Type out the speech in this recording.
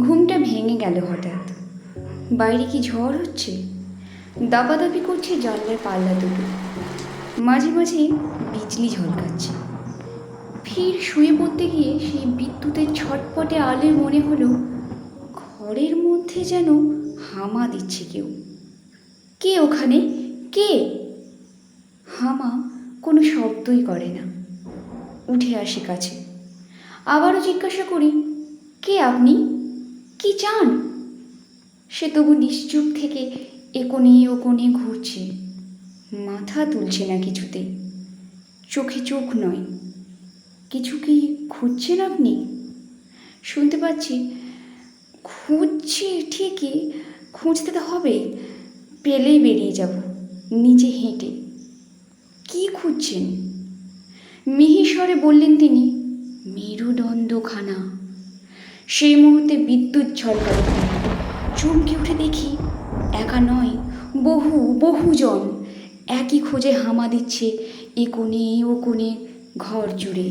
ঘুমটা ভেঙে গেল হঠাৎ। বাইরে কি ঝড় হচ্ছে? দাপাদাপি করছে জানলার পাল্লা দুটো। মাঝে মাঝে বিজলি ঝলকাচ্ছে। ফির শুয়ে পড়তে গিয়ে সেই বিদ্যুতের ছটপটে আলে মনে হলো, ঘরের মধ্যে যেন হামা দিচ্ছে কেউ। কে ওখানে? কে? হামা কোনো শব্দই করে না। উঠে আসি কাছে। আবারও জিজ্ঞাসা করি, কে আপনি? কি চান? সে তবু নিশ্চুপ থেকে একোনে ওকোনে ঘুরছে। মাথা তুলছে না কিছুতেই চোখে চোখ নয়। কিছু কি খুঁজছেন আপনি? শুনতে পাচ্ছি। খুঁজছি ঠিকই, খুঁজতে তো হবে। পেলেই বেরিয়ে যাব, নিজে হেঁটে। কি খুঁজছেন? মিহিস্বরে বললেন তিনি সেই মুহূর্তে বিদ্যুৎ ঝলকাল চমকে উঠে দেখি একা নয়, বহু, বহুজন একই খোঁজে হামা দিচ্ছে এ কোণে, ও কোণে ঘর জুড়ে।